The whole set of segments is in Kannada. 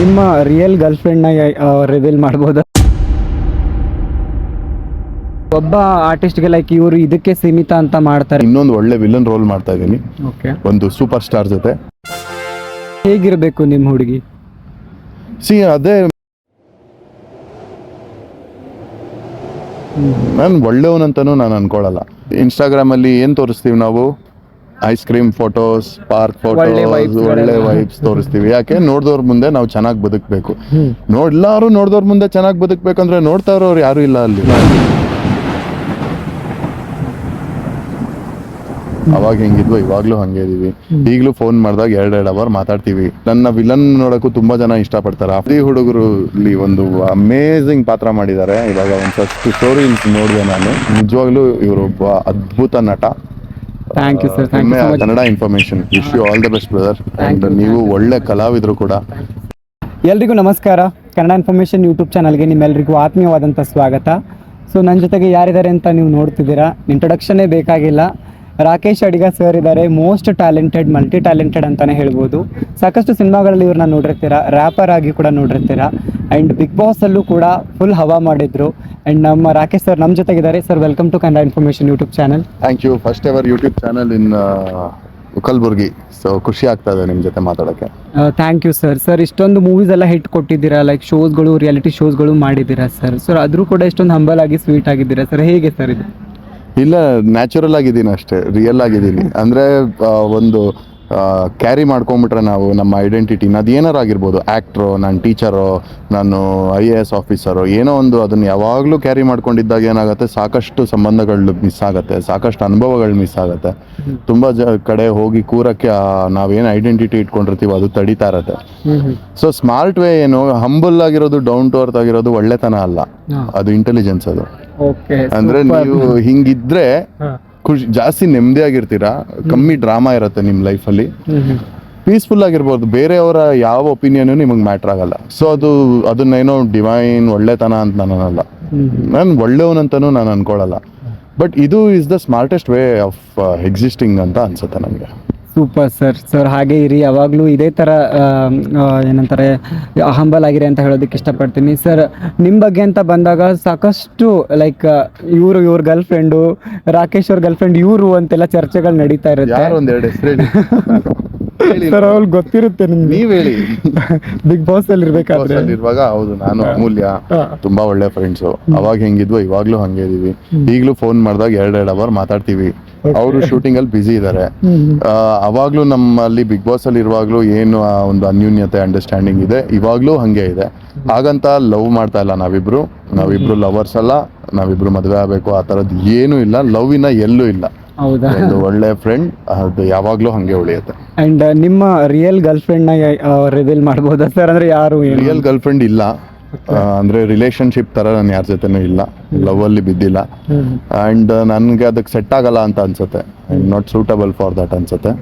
ನಿಮ್ಮ ರಿಯಲ್ ಗರ್ಲ್ ಫ್ರೆಂಡ್ನ ರಿವೀಲ್ ಮಾಡ್ಬೋದಾ? ಒಬ್ಬ ಆರ್ಟಿಸ್ಟ್ಗೆ ಲೈಕ್ ಇವರು ಇದಕ್ಕೆ ಸೀಮಿತ ಅಂತ ಮಾಡ್ತಾರೆ. ಇನ್ನೊಂದು ಒಳ್ಳೆ ವಿಲನ್ ರೋಲ್ ಮಾಡ್ತಾ ಇದ್ದೀನಿ. ಓಕೆ ಒಂದು ಸೂಪರ್ ಸ್ಟಾರ್ ಜೊತೆ. ಹೇಗಿರಬೇಕು ನಿಮ್ಮ ಹುಡುಗಿ? ಸಿ ಅದೇ ನಾನು ಒಳ್ಳೆಯವನಂತನೂ ನಾನು ಅನ್ಕೊಳ್ಳಲ್ಲ ಇನ್ಸ್ಟಾಗ್ರಾಮಲ್ಲಿ ಏನ್ ತೋರಿಸ್ತೀವಿ ನಾವು? ಐಸ್ ಕ್ರೀಮ್ ಫೋಟೋಸ್ ಪಾರ್ಕ್ ಒಳ್ಳೆ ಫೋಟೋಸ್ ಒಳ್ಳೆ. ವೈಬ್ಸ್ ತೋರಿಸ್ತೀವಿ. ಯಾಕೆ? ನೋಡ್ದವ್ರ ಮುಂದೆ ನಾವು ಚೆನ್ನಾಗಿ ಬದುಕಬೇಕು. ನೋಡ್ಲಾರು ನೋಡಿದವ್ರ ನೋಡ್ದವ್ರ ಮುಂದೆ ಚೆನ್ನಾಗಿ ಬದುಕಬೇಕಂದ್ರೆ ನೋಡ್ತಾ ಇರೋರು ಯಾರು ಇಲ್ಲ ಅಲ್ಲಿ. ಅವಾಗ ಹೆಂಗಿದ್ವೋ ಇವಾಗ್ಲೂ ಹಂಗೆ ಇದೀವಿ. ಈಗಲೂ ಫೋನ್ ಮಾಡಿದಾಗ ಎರಡೆರಡು ಅವರ್ ಮಾತಾಡ್ತೀವಿ. ನನ್ನ ವಿಲನ್ ನೋಡಕ್ಕೂ ತುಂಬಾ ಜನ ಇಷ್ಟಪಡ್ತಾರೆ. ಅದೇ ಹುಡುಗರು ಇಲ್ಲಿ ಒಂದು ಅಮೇಝಿಂಗ್ ಪಾತ್ರ ಮಾಡಿದ್ದಾರೆ. ಇವಾಗ ಒಂದ್ಸಷ್ಟು ಸ್ಟೋರಿ ನೋಡಿದೆ ನಾನು. ನಿಜವಾಗ್ಲೂ ಇವರೊಬ್ಬ ಅದ್ಭುತ ನಟ. Thank you sir thank you so much Kannada information wish you all the best brother and ನೀವು ಒಳ್ಳೆ ಕಲಾವಿದ್ರು ಕೂಡ. ಎಲ್ರಿಗೂ ನಮಸ್ಕಾರ. ಕನ್ನಡ ಇನ್ಫಾರ್ಮೇಷನ್ ಯೂಟ್ಯೂಬ್ ಚಾನಲ್ಗೆ ನಿಮ್ಮೆಲ್ಲರಿಗೂ ಆತ್ಮೀಯವಾದಂಥ ಸ್ವಾಗತ. ಸೊ ನನ್ನ ಜೊತೆಗೆ ಯಾರಿದ್ದಾರೆ ಅಂತ ನೀವು ನೋಡ್ತಿದ್ದೀರಾ? ಇಂಟ್ರೊಡಕ್ಷನ್ನೇ ಬೇಕಾಗಿಲ್ಲ. ರಾಕೇಶ್ ಅಡಿಗ ಸರ್ ಇದ್ದಾರೆ ಮೋಸ್ಟ್ ಟ್ಯಾಲೆಂಟೆಡ್ ಮಲ್ಟಿ ಟ್ಯಾಲೆಂಟೆಡ್ ಅಂತಲೇ ಹೇಳ್ಬೋದು. ಸಾಕಷ್ಟು ಸಿನಿಮಾಗಳಲ್ಲಿ ಇವ್ರನ್ನ ನೋಡಿರ್ತೀರಾ ರ್ಯಾಪರ್ ಆಗಿ ಕೂಡ ನೋಡಿರ್ತೀರಾ. ಆ್ಯಂಡ್ ಬಿಗ್ ಬಾಸಲ್ಲೂ ಕೂಡ ಫುಲ್ ಹವಾ ಮಾಡಿದ್ರು. ಆ್ಯಂಡ್ ನಮ್ಮ ರಾಕೇಶ್ ಸರ್ ನಮ್ಮ ಜೊತೆಗಿದ್ದಾರೆ. Sir welcome to Kannada information YouTube channel thank you first ever YouTube channel in Kalaburagi so ಖುಷಿ ಆಗ್ತಾ ಇದೆ ನಿಮ್ಮ ಜೊತೆ ಮಾತಾಡೋಕ್ಕೆ. ಥ್ಯಾಂಕ್ ಯು ಸರ್ ಸರ್ ಇಷ್ಟೊಂದು ಮೂವೀಸ್ ಎಲ್ಲ ಹಿಟ್ ಕೊಟ್ಟಿದ್ದೀರಾ? ಲೈಕ್ ಶೋಸ್ಗಳು ರಿಯಾಲಿಟಿ ಶೋಸ್ಗಳು ಮಾಡಿದ್ದೀರಾ ಸರ್ ಸರ್ ಆದರೂ ಕೂಡ ಇಷ್ಟೊಂದು ಹಂಬಲ್ ಆಗಿ ಸ್ವೀಟ್ ಆಗಿದ್ದೀರಾ? ಸರ್ ಹೇಗೆ ಸರ್ ಇದು? ಇಲ್ಲ ನ್ಯಾಚುರಲ್ ಆಗಿದ್ದೀನಿ ಅಷ್ಟೇ ರಿಯಲ್ ಆಗಿದ್ದೀನಿ. ಅಂದರೆ ಒಂದು ಕ್ಯಾರಿ ಮಾಡ್ಕೊಂಬಿಟ್ರೆ ನಾವು ನಮ್ಮ ಐಡೆಂಟಿಟಿನ ಅದು ಏನಾರು ಆಗಿರ್ಬೋದು. ಆ್ಯಕ್ಟ್ರು ನಾನು ಟೀಚರು ನಾನು ಐ ಎ ಎಸ್ ಆಫೀಸರು ಏನೋ ಒಂದು ಅದನ್ನು ಯಾವಾಗಲೂ ಕ್ಯಾರಿ ಮಾಡ್ಕೊಂಡಿದ್ದಾಗ ಏನಾಗುತ್ತೆ ಸಾಕಷ್ಟು ಸಂಬಂಧಗಳು ಮಿಸ್ ಆಗುತ್ತೆ ಸಾಕಷ್ಟು ಅನುಭವಗಳು ಮಿಸ್ ಆಗುತ್ತೆ. ತುಂಬ ಜ ಕಡೆ ಹೋಗಿ ಕೂರಕ್ಕೆ ನಾವೇನು ಐಡೆಂಟಿಟಿ ಇಟ್ಕೊಂಡಿರ್ತೀವೋ ಅದು ತಡಿತಾ ಇರತ್ತೆ. ಸೊ ಸ್ಮಾರ್ಟ್ ವೇ ಏನು ಹಂಬಲ್ ಆಗಿರೋದು ಡೌನ್ ಟು ಅರ್ತ್ ಆಗಿರೋದು ಒಳ್ಳೆತನ ಅಲ್ಲ. ಅದು ಇಂಟೆಲಿಜೆನ್ಸ್ ಅದು. ಅಂದ್ರೆ ನೀವು ಹಿಂಗಿದ್ರೆ ಖುಷಿ ಜಾಸ್ತಿ ನೆಮ್ಮದಿ ಆಗಿರ್ತೀರಾ ಕಮ್ಮಿ ಡ್ರಾಮಾ ಇರುತ್ತೆ ಲೈಫ್ ಅಲ್ಲಿ ಪೀಸ್ಫುಲ್ ಆಗಿರ್ಬೋದು. ಬೇರೆಯವರ ಯಾವ ಒಪಿನಿಯನ್ ನಿಮಗೆ ಮ್ಯಾಟರ್ ಆಗಲ್ಲ. ಸೊ ಅದು ಅದನ್ನೇನೋ ಡಿವೈನ್ ಒಳ್ಳೆತನ ಅಂತ ನಾನು ಅನ್ನಲ್ಲ. ನಾನು ಒಳ್ಳೆಯವನಂತನೂ ನಾನು ಅನ್ಕೊಳ್ಳಲ್ಲ ಬಟ್ ಇದು is the smartest way of existing ಅಂತ ಅನ್ಸುತ್ತೆ ನನಗೆ ಸೂಪರ್ ಸರ್ ಸರ್ ಹಾಗೆ ಇರಿ. ಯಾವಾಗಲೂ ಇದೇ ಥರ ಏನಂತಾರೆ ಹಂಬಲ್ ಆಗಿರಿ ಅಂತ ಹೇಳೋದಕ್ಕೆ ಇಷ್ಟಪಡ್ತೀನಿ. ಸರ್ ನಿಮ್ಮ ಬಗ್ಗೆ ಅಂತ ಬಂದಾಗ ಸಾಕಷ್ಟು ಲೈಕ್ ಇವರು ಇವ್ರ ಗರ್ಲ್ ಫ್ರೆಂಡು ರಾಕೇಶ್ ಅವ್ರ ಗರ್ಲ್ ಫ್ರೆಂಡ್ ಇವರು ಅಂತೆಲ್ಲ ಚರ್ಚೆಗಳು ನಡೀತಾ ಇರುತ್ತೆ. ಸರ್ ಅವ್ಳು ಗೊತ್ತಿರುತ್ತೆ ನೀವ್ ಹೇಳಿ. ಬಿಗ್ ಬಾಸ್ ಅಲ್ಲಿ ಇರ್ಬೇಕಾದ್ರೆ. ಇರುವಾಗ ಹೌದು ನಾನು ಅಮೂಲ್ಯ. ತುಂಬಾ ಒಳ್ಳೆ ಫ್ರೆಂಡ್ಸು ಅವಾಗ ಹೆಂಗಿದ್ವು ಇವಾಗ್ಲೂ ಹಂಗೆ ಇದೀವಿ. ಈಗಲೂ ಫೋನ್ ಮಾಡಿದಾಗ ಎರಡೆರಡು ಅವರ್ ಮಾತಾಡ್ತೀವಿ. ಅವರು ಶೂಟಿಂಗ್ ಅಲ್ಲಿ ಬ್ಯುಸಿ ಇದ್ದಾರೆ ಅವಾಗ್ಲೂ ನಮ್ಮಲ್ಲಿ ಬಿಗ್ ಬಾಸ್ ಅಲ್ಲಿ ಇರುವಾಗ್ಲೂ ಏನು ಆ ಒಂದು ಅನ್ಯೂನ್ಯತೆ ಅಂಡರ್ಸ್ಟ್ಯಾಂಡಿಂಗ್ ಇದೆ. ಇವಾಗ್ಲೂ ಹಂಗೆ ಇದೆ. ಹಾಗಂತ ಲವ್ ಮಾಡ್ತಾ ಇಲ್ಲ ನಾವಿಬ್ರು. ನಾವಿಬ್ರು ಲವರ್ಸ್ ಅಲ್ಲ. ನಾವಿಬ್ರು ಮದುವೆ ಆಗಬೇಕು ಆ ತರದ್ ಏನು ಇಲ್ಲ. ಲವ್ ಇನ್ನ ಎಲ್ಲೂ ಇಲ್ಲ. ಹೌದಾ? ಒಂದು ಒಳ್ಳೆ ಫ್ರೆಂಡ್ ಅದು ಯಾವಾಗ್ಲೂ ಹಂಗೆ ಉಳಿಯುತ್ತೆ. ಅಂಡ್ ನಿಮ್ಮ ರಿಯಲ್ ಗರ್ಲ್ನ ರಿವೀಲ್ ಮಾಡ್ಬೋದಾ ಸರ್ ಅಂದ್ರೆ ಯಾರು ರಿಯಲ್ ಗರ್ಲ್ ಫ್ರೆಂಡ್ ಇಲ್ಲ. ಅಂದ್ರೆ ರಿಲೇಶನ್ಶಿಪ್ ತರ ನಾನು ಯಾರ ಜೊತೆನೂ ಇಲ್ಲ. ಲವ್ ಅಲ್ಲಿ ಬಿದ್ದಿಲ್ಲ ಅಂಡ್ ನನ್ಗೆ ಅದಕ್ಕೆ ಸೆಟ್ ಆಗಲ್ಲ ಅಂತ ಅನ್ಸುತ್ತೆ. ನಾಟ್ ಸೂಟಬಲ್ ಫಾರ್ ದಟ್ ಅನ್ಸುತ್ತೆ.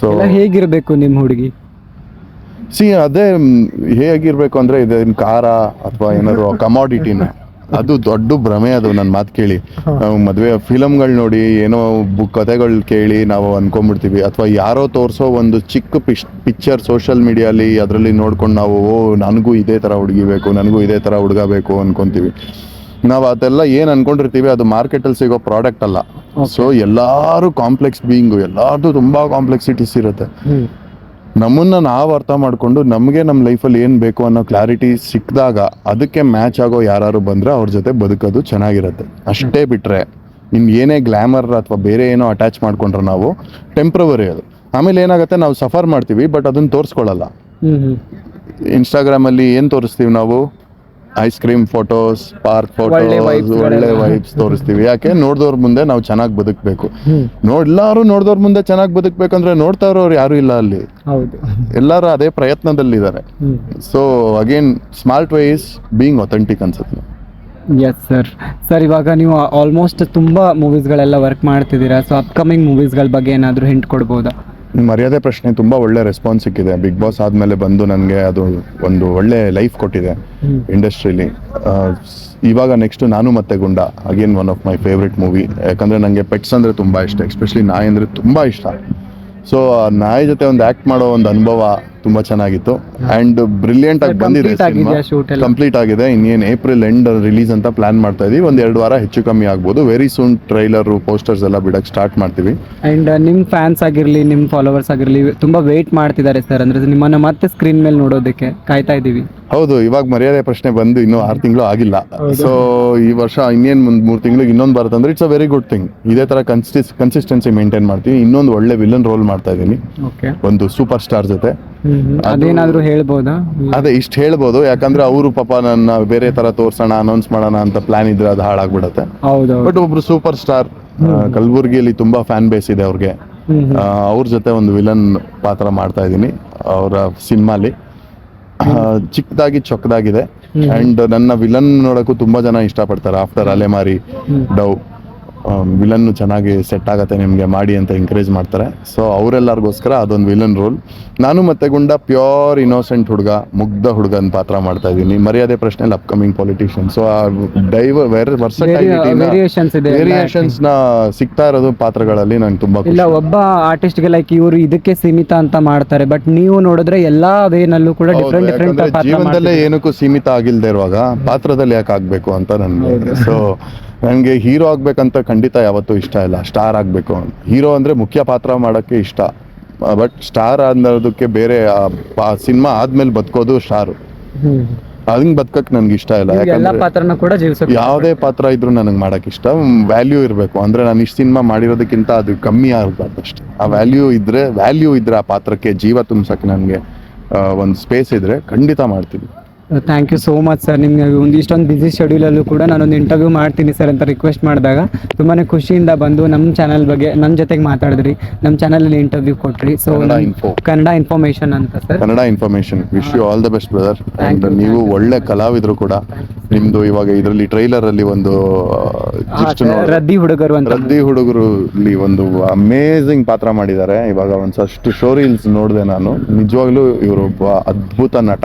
ಸೊ ಹೇಗಿರಬೇಕು ನಿಮ್ಮ ಹುಡುಗಿ? ಸಿ ಅದೇ ಹೇಗಿರಬೇಕು ಅಂದ್ರೆ ಇದೇನ್ ಕಾರ ಅಥವಾ ಏನಾದ್ರು ಕಮಾಡಿಟಿನ ಅದು ದೊಡ್ಡ ಭ್ರಮೆ ಅದು ನನ್ನ ಮಾತು ಕೇಳಿ. ನಾವು ಮದುವೆ ಫಿಲಮ್ಗಳು ನೋಡಿ ಏನೋ ಬುಕ್ ಕಥೆಗಳು ಕೇಳಿ ನಾವು ಅನ್ಕೊಂಡ್ಬಿಡ್ತೀವಿ. ಅಥವಾ ಯಾರೋ ತೋರಿಸೋ ಒಂದು ಚಿಕ್ಕ ಪಿಶ್ ಪಿಕ್ಚರ್ ಸೋಷಿಯಲ್ ಮೀಡಿಯಾಲಿ ಅದರಲ್ಲಿ ನೋಡ್ಕೊಂಡು ನಾವು ಓ ನನಗೂ ಇದೇ ಥರ ಹುಡುಗಿ ಬೇಕು ನನಗೂ ಇದೇ ಥರ ಹುಡುಗ ಬೇಕು ಅನ್ಕೊಂತೀವಿ. ನಾವು ಅದೆಲ್ಲ ಏನು ಅನ್ಕೊಂಡಿರ್ತೀವಿ ಅದು ಮಾರ್ಕೆಟಲ್ಲಿ ಸಿಗೋ ಪ್ರಾಡಕ್ಟ್ ಅಲ್ಲ. ಸೊ ಎಲ್ಲಾರು ಕಾಂಪ್ಲೆಕ್ಸ್ ಬೀಯಿಂಗು ಎಲ್ಲಾರ್ದು ತುಂಬಾ ಕಾಂಪ್ಲೆಕ್ಸಿಟೀಸ್ ಇರುತ್ತೆ. ನಮ್ಮನ್ನ ನಾವು ಅರ್ಥ ಮಾಡಿಕೊಂಡು ನಮಗೆ ನಮ್ಮ ಲೈಫಲ್ಲಿ ಏನು ಬೇಕು ಅನ್ನೋ ಕ್ಲಾರಿಟಿ ಸಿಕ್ಕಿದಾಗ ಅದಕ್ಕೆ ಮ್ಯಾಚ್ ಆಗೋ ಯಾರು ಬಂದರೆ ಅವ್ರ ಜೊತೆ ಬದುಕೋದು ಚೆನ್ನಾಗಿರುತ್ತೆ. ಅಷ್ಟೇ ಬಿಟ್ಟರೆ ನಿಮ್ಗೆ ಏನೇ ಗ್ಲಾಮರ್ ಅಥವಾ ಬೇರೆ ಏನೋ ಅಟ್ಯಾಚ್ ಮಾಡ್ಕೊಂಡ್ರೆ ನಾವು ಟೆಂಪ್ರವರಿ ಅದು. ಆಮೇಲೆ ಏನಾಗುತ್ತೆ ನಾವು ಸಫರ್ ಮಾಡ್ತೀವಿ ಬಟ್ ಅದನ್ನು ತೋರಿಸ್ಕೊಳ್ಳಲ್ಲ ಇನ್ಸ್ಟಾಗ್ರಾಮಲ್ಲಿ ಏನು ತೋರಿಸ್ತೀವಿ ನಾವು? Ice cream photos park photos ಒಳ್ಳೆ. ವೈಬ್ಸ್ ತೋರಿಸ್ತೀವಿ. ಯಾಕೆ? ನೋಡಿದವ್ರ ಮುಂದೆ ನಾವು ಚೆನ್ನಾಗಿ ಬದುಕಬೇಕು. ಎಲ್ಲಾರು ನೋಡಿದವ್ರ ಮುಂದೆ ಚೆನ್ನಾಗಿ ಬದುಕಬೇಕಂದ್ರೆ ನೋಡ್ತಾ ಇರೋರು ಯಾರು ಇಲ್ಲ ಅಲ್ಲಿ. ಎಲ್ಲರೂ ಅದೇ ಪ್ರಯತ್ನದಲ್ಲಿದ್ದಾರೆ. So again smart wise is being authentic ಅನ್ಸುತ್ತೆ. ಎಸ್ ಸರ್ ಸರ್ ಇವಾಗ ನೀವು ಆಲ್ಮೋಸ್ಟ್ ತುಂಬ ಮೂವೀಸ್ಗಳೆಲ್ಲ ವರ್ಕ್ ಮಾಡ್ತಿದ್ದೀರಾ? ಸೊ ಅಪ್ಕಮಿಂಗ್ ಮೂವೀಸ್ಗಳ ಬಗ್ಗೆ ಏನಾದರೂ ಹಿಂಟ್ ಕೊಡ್ಬೋದಾ? ಮರ್ಯಾದೆ ಪ್ರಶ್ನೆ ತುಂಬಾ ಒಳ್ಳೆ ರೆಸ್ಪಾನ್ಸ್ ಸಿಕ್ಕಿದೆ. ಬಿಗ್ ಬಾಸ್ ಆದ್ಮೇಲೆ ಬಂದು ನನಗೆ ಅದು ಒಂದು ಒಳ್ಳೆ ಲೈಫ್ ಕೊಟ್ಟಿದೆ ಇಂಡಸ್ಟ್ರೀಲಿ ಇವಾಗ ನೆಕ್ಸ್ಟ್ ನಾನು ಮತ್ತೆ ಗುಂಡ again one of my favourite movie ಯಾಕಂದ್ರೆ ನನಗೆ ಪೆಟ್ಸ್ ಅಂದ್ರೆ ತುಂಬಾ ಇಷ್ಟ ಎಸ್ಪೆಷಲಿ ನಾಯಿ ಅಂದ್ರೆ ತುಂಬಾ ಇಷ್ಟ. ಸೊ ನಾಯಿ ಜೊತೆ ಒಂದು ಆ್ಯಕ್ಟ್ ಮಾಡೋ ಒಂದು ಅನುಭವ ತುಂಬಾ ಚೆನ್ನಾಗಿತ್ತು. ಅಂಡ್ ಬ್ರಿಲಿಯಂಟ್ ಆಗಿ ಬಂದಿದೆ ಕಂಪ್ಲೀಟ್ ಆಗಿದೆ. ಇನ್ನೇನು ಏಪ್ರಿಲ್ ಎಂಡ್ ರಿಲೀಸ್ ಅಂತ ಪ್ಲಾನ್ ಮಾಡ್ತಾ ಇದೀವಿ. ಒಂದ್ ಎರಡು ವಾರ ಹೆಚ್ಚು ಕಮ್ಮಿ ಆಗ್ಬೋದು. ವೆರಿ ಸೂನ್ ಟ್ರೈಲರ್ ಪೋಸ್ಟರ್ಸ್ ಎಲ್ಲ ಬಿಡಕ್ ಸ್ಟಾರ್ಟ್ ಮಾಡ್ತೀವಿ. ಅಂಡ್ ನಿಮ್ಮ ಫ್ಯಾನ್ಸ್ ಆಗಿರಲಿ ನಿಮ್ಮ ಫಾಲೋವರ್ಸ್ ಆಗಿರಲಿ ತುಂಬ ವೆಯ್ಟ್ ಮಾಡ್ತಿದ್ದಾರೆ ಸರ್ ಅಂದರೆ ನಿಮ್ಮನ್ನು ಮತ್ತೆ ಸ್ಕ್ರೀನ್ ಮೇಲೆ ನೋಡೋದಕ್ಕೆ ಕಾಯ್ತಾ ಇದ್ದೀವಿ ಹೌದು ಇವಾಗ ಮರ್ಯಾದೆ ಪ್ರಶ್ನೆ ಬಂದು ಇನ್ನೂ ಆರು ತಿಂಗಳು ಆಗಿಲ್ಲ. ಸೊ ಈ ವರ್ಷ ಇನ್ನೇನು ಮುಂದ್ ಮೂರು ತಿಂಗಳಿಗೆ ಇನ್ನೊಂದು ಬರುತ್ತಂದ್ರೆ it's a very good thing ಇದೇ ತರ ಕನ್ಸಿಸ್ ಕನ್ಸಿಸ್ಟೆನ್ಸಿ ಮೇಂಟೈನ್ ಮಾಡ್ತೀನಿ. ಇನ್ನೊಂದು ಒಳ್ಳೆ ವಿಲನ್ ರೋಲ್ ಮಾಡ್ತಾ ಇದ್ದೀನಿ. ಓಕೆ ಒಂದು ಸೂಪರ್ ಸ್ಟಾರ್ ಜೊತೆ ಅದೇನಾದರೂ ಹೇಳ್ಬೋದಾ? ಅದೇ ಇಷ್ಟು ಹೇಳ್ಬೋದು. ಯಾಕಂದ್ರೆ ಅವರು ಪಾಪ ನನ್ನ ಬೇರೆ ತರ ತೋರ್ಸೋಣ ಅನೌನ್ಸ್ ಮಾಡೋಣ ಅಂತ ಪ್ಲಾನ್ ಇದ್ರೆ ಅದು ಹಾಳಾಗ್ಬಿಡತ್ತೆ. ಹೌದು ಬಟ್ ಒಬ್ರು ಸೂಪರ್ ಸ್ಟಾರ್ ಕಲಬುರ್ಗಿಯಲ್ಲಿ ತುಂಬಾ ಫ್ಯಾನ್ ಬೇಸ್ ಇದೆ ಅವ್ರಿಗೆ. ಅವ್ರ ಜೊತೆ ಒಂದು ವಿಲನ್ ಪಾತ್ರ ಮಾಡ್ತಾ ಇದ್ದೀನಿ. ಅವರ ಸಿನಿಮಾಲಿ. ಚಿಕ್ಕದಾಗಿ ಚೊಕ್ಕದಾಗಿದೆ. ಅಂಡ್ ನನ್ನ ವಿಲನ್ ನೋಡಕ್ಕೂ ತುಂಬಾ ಜನ ಇಷ್ಟಪಡ್ತಾರೆ. ಆಫ್ಟರ್ ಅಲೆಮಾರಿ ಡವ್ ವಿಲನ್ ಚೆನ್ನಾಗಿ ಸೆಟ್ ಆಗತ್ತೆ ನಿಮಗೆ ಮಾಡಿ ಅಂತ ಎಂಕರೇಜ್ ಮಾಡ್ತಾರೆ. ಸೊ ಅವರೆಲ್ಲರಿಗೋಸ್ಕರ ಅದೊಂದು ವಿಲನ್ ರೋಲ್ ನಾನು ಮತ್ತೆ ಗುಂಡ ಪ್ಯೂರ್ ಇನೋಸೆಂಟ್ ಹುಡುಗ ಮುಗ್ಧ ಹುಡುಗನ ಪಾತ್ರ ಮಾಡ್ತಾ ಇದ್ದೀನಿ. ಮರ್ಯಾದೆ ಪ್ರಶ್ನೆಯಲ್ಲಿ ಅಪ್ಕಮಿಂಗ್ ಪಾಲಿಟಿಷಿಯನ್ ಸೊ ಆ ಎಲ್ಲ ವೇರಿಯೇಷನ್ಸ್ನ ಸಿಗ್ತಾ ಇರೋದು ಪಾತ್ರಗಳಲ್ಲಿ ನಂಗೆ ತುಂಬಾ. ಇಲ್ಲ ಒಬ್ಬ ಆರ್ಟಿಸ್ಟ್ಗೆ ಲೈಕ್ ಇವರು ಇದಕ್ಕೆ ಸೀಮಿತ ಅಂತ ಮಾಡ್ತಾರೆ. ಬಟ್ ನೀವು ನೋಡಿದ್ರೆ ಎಲ್ಲಾ ವೇನಲ್ಲೂ ಕೂಡ ಡಿಫ್ರೆಂಟ್ ಡಿಫ್ರೆಂಟ್ ಜೀವನದಲ್ಲೇ. ಏನಕ್ಕೂ ಸೀಮಿತ ಆಗಿಲ್ದೇ ಇರುವಾಗ ಪಾತ್ರದಲ್ಲಿ ಯಾಕೆ ಆಗ್ಬೇಕು ಅಂತ ನನ್ಗೆ. ಸೊ ನನಗೆ ಹೀರೋ ಆಗಬೇಕಂತ ಖಂಡಿತ ಯಾವತ್ತೂ ಇಷ್ಟ ಇಲ್ಲ. ಸ್ಟಾರ್ ಆಗಬೇಕು. ಹೀರೋ ಅಂದ್ರೆ ಮುಖ್ಯ ಪಾತ್ರ ಮಾಡೋಕ್ಕೆ ಇಷ್ಟ. ಬಟ್ ಸ್ಟಾರ್ ಅನ್ನೋದಕ್ಕೆ ಬೇರೆ ಸಿನಿಮಾ ಆದ್ಮೇಲೆ ಬದುಕೋದು ಸ್ಟಾರ್. ಹಂಗೆ ಬದುಕಕ್ಕೆ ನನಗೆ ಇಷ್ಟ ಇಲ್ಲ. ಯಾಕಂದ್ರೆ ಯಾವುದೇ ಪಾತ್ರ ಇದ್ರೂ ನನಗೆ ಮಾಡೋಕ್ಕೆ ಇಷ್ಟ. ವ್ಯಾಲ್ಯೂ ಇರಬೇಕು. ಅಂದ್ರೆ ನಾನು ಇಷ್ಟು ಸಿನಿಮಾ ಮಾಡಿರೋದಕ್ಕಿಂತ ಅದು ಕಮ್ಮಿ ಆಗಬಾರ್ದು ಅಷ್ಟೇ. ಆ ವ್ಯಾಲ್ಯೂ ಇದ್ರೆ ವ್ಯಾಲ್ಯೂ ಇದ್ರೆ ಆ ಪಾತ್ರಕ್ಕೆ ಜೀವ ತುಂಬಿಸೋಕ್ಕೆ ನನಗೆ ಒಂದು ಸ್ಪೇಸ್ ಇದ್ರೆ ಖಂಡಿತ ಮಾಡ್ತೀನಿ. Thank you so much sir ನಿಮಗೆ ಒಂದು ಇಷ್ಟೊಂದು ಬಿಸಿ ಶೆಡ್ಯೂಲಲ್ಲೂ ಕೂಡ ನಾನೊಂದು ಇಂಟರ್ವ್ಯೂ ಮಾಡ್ತೀನಿ ಸರ್ ಅಂತ ರಿಕ್ವೆಸ್ಟ್ ಮಾಡಿದಾಗ ತುಂಬಾ ಖುಷಿಯಿಂದ ಬಂದು ನಮ್ಮ ಚಾನಲ್ ಬಗ್ಗೆ ನಮ್ಮ ಜೊತೆಗೆ ಮಾತಾಡಿದ್ರಿ. ನಮ್ಮ ಚಾನಲಲ್ಲಿ ಇಂಟರ್ವ್ಯೂ ಕೊಟ್ರಿ. ಸೊ ಕನ್ನಡ. ಇನ್ಫಾರ್ಮೇಶನ್ ಅಂತ sir Kannada information wish you all the best brother ನೀವು ಒಳ್ಳೆ ಕಲಾವಿದ್ರು ಕೂಡ ನಿಮ್ದು ಇವಾಗ ಇದರಲ್ಲಿ ಟ್ರೈಲರ್ ಅಲ್ಲಿ ಒಂದು ರದ್ದಿ ಹುಡುಗರು ಅಂತ. ರದ್ದಿ ಹುಡುಗರು ಇಲ್ಲಿ ಒಂದು ಅಮೇಝಿಂಗ್ ಪಾತ್ರ ಮಾಡಿದ್ದಾರೆ. ಇವಾಗ ಒಂದ್ಸಷ್ಟು ಶೋ ರೀಲ್ಸ್ ನೋಡಿದೆ ನಾನು. ನಿಜವಾಗ್ಲೂ ಇವರು ಒಬ್ಬ ಅದ್ಭುತ ನಟ.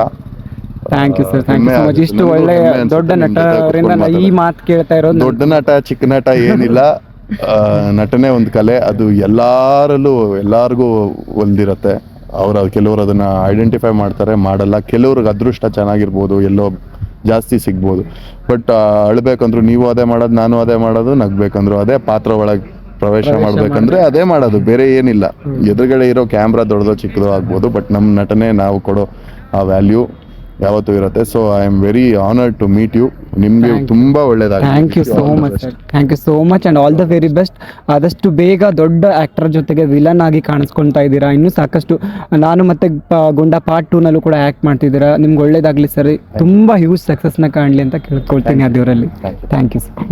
Thank you sir thank you ಹೆಮ್ಮೆ ಸೊ ಮಚ್ ಇಷ್ಟು ಒಳ್ಳೆ ದೊಡ್ಡ ನಟರಿಂದ ಈ ಮಾತು ಕೇಳ್ತಾ ಇರೋದು ದೊಡ್ಡ ನಟ ಚಿಕ್ಕ ನಟ ಏನಿಲ್ಲ. ನಟನೆ ಒಂದು ಕಲೆ. ಅದು ಎಲ್ಲಾರಲ್ಲೂ ಎಲ್ಲಾರ್ಗೂ ಒಲ್ದಿರತ್ತೆ ಅವ್ರು ಕೆಲವರು ಅದನ್ನ ಐಡೆಂಟಿಫೈ ಮಾಡ್ತಾರೆ ಮಾಡಲ್ಲ. ಕೆಲವ್ರಿಗೆ ಅದೃಷ್ಟ ಚೆನ್ನಾಗಿರ್ಬೋದು ಎಲ್ಲೋ ಜಾಸ್ತಿ ಸಿಗ್ಬೋದು. ಬಟ್ ಅಳ್ಬೇಕಂದ್ರು ನೀವು ಅದೇ ಮಾಡೋದು ನಾನು ಅದೇ ಮಾಡೋದು ನಗ್ಬೇಕಂದ್ರು ಅದೇ ಪಾತ್ರ ಒಳಗೆ ಪ್ರವೇಶ ಮಾಡ್ಬೇಕಂದ್ರೆ ಅದೇ ಮಾಡೋದು. ಬೇರೆ ಏನಿಲ್ಲ. ಎದುರುಗಡೆ ಇರೋ ಕ್ಯಾಮ್ರಾ ದೊಡ್ಡದೋ ಚಿಕ್ಕದೋ ಆಗ್ಬೋದು ಬಟ್ ನಮ್ಮ ನಟನೆ ನಾವು ಕೊಡೋ ಆ ವ್ಯಾಲ್ಯೂ ಯಾವತ್ತೂ ಇರುತ್ತೆ. So I am very honoured to meet you ನಿಮ್ಗೆ ತುಂಬಾ ಒಳ್ಳೇದಾಗುತ್ತೆ thank you so much sir thank you so much and all the very best ಆದಷ್ಟು ಬೇಗ ದೊಡ್ಡ ಆ್ಯಕ್ಟರ್ ಜೊತೆಗೆ ವಿಲನ್ ಆಗಿ ಕಾಣಿಸ್ಕೊಳ್ತಾ ಇದ್ದೀರಾ? ಇನ್ನೂ ಸಾಕಷ್ಟು ನಾನು ಮತ್ತೆ ಗುಂಡ ಪಾರ್ಟ್ ಟೂನಲ್ಲೂ ಕೂಡ ಆ್ಯಕ್ಟ್ ಮಾಡ್ತಿದ್ದೀರಾ? ನಿಮ್ಗೆ ಒಳ್ಳೇದಾಗಲಿ ಸರಿ ತುಂಬ ಹ್ಯೂಜ್ ಸಕ್ಸಸ್ನ ಕಾಣಲಿ ಅಂತ ಕೇಳ್ಕೊಳ್ತೀನಿ ಆ ದೇವರಲ್ಲಿ ಥ್ಯಾಂಕ್ ಯು ಸರ್